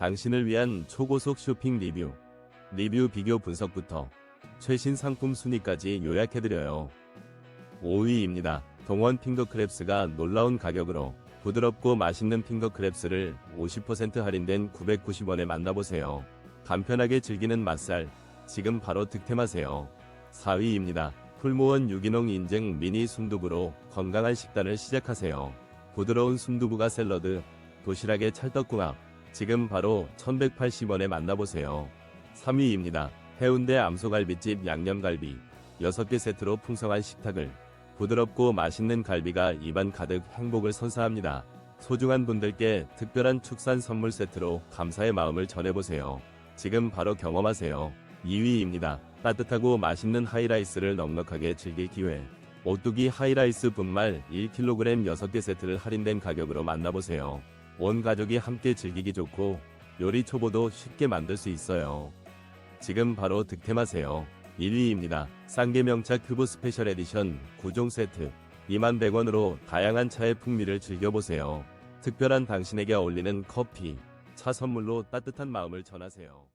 당신을 위한 초고속 쇼핑 리뷰, 리뷰 비교 분석부터 최신 상품 순위까지 요약해드려요. 5위입니다. 동원 핑거크랩스가 놀라운 가격으로 부드럽고 맛있는 핑거크랩스를 50% 할인된 990원에 만나보세요. 간편하게 즐기는 맛살, 지금 바로 득템하세요. 4위입니다. 풀무원 유기농 인증 미니 순두부로 건강한 식단을 시작하세요. 부드러운 순두부가 샐러드, 도시락에 찰떡궁합, 지금 바로 1180원에 만나보세요. 3위입니다. 해운대 암소갈비집 양념갈비 6개 세트로 풍성한 식탁을 부드럽고 맛있는 갈비가 입안 가득 행복을 선사합니다. 소중한 분들께 특별한 축산 선물 세트로 감사의 마음을 전해보세요. 지금 바로 경험하세요. 2위입니다. 따뜻하고 맛있는 하이라이스를 넉넉하게 즐길 기회. 오뚜기 하이라이스 분말 1kg 6개 세트를 할인된 가격으로 만나보세요. 온 가족이 함께 즐기기 좋고 요리 초보도 쉽게 만들 수 있어요. 지금 바로 득템하세요. 1위입니다. 쌍계명차 큐브 스페셜 에디션 9종 세트 2100원으로 다양한 차의 풍미를 즐겨보세요. 특별한 당신에게 어울리는 커피, 차 선물로 따뜻한 마음을 전하세요.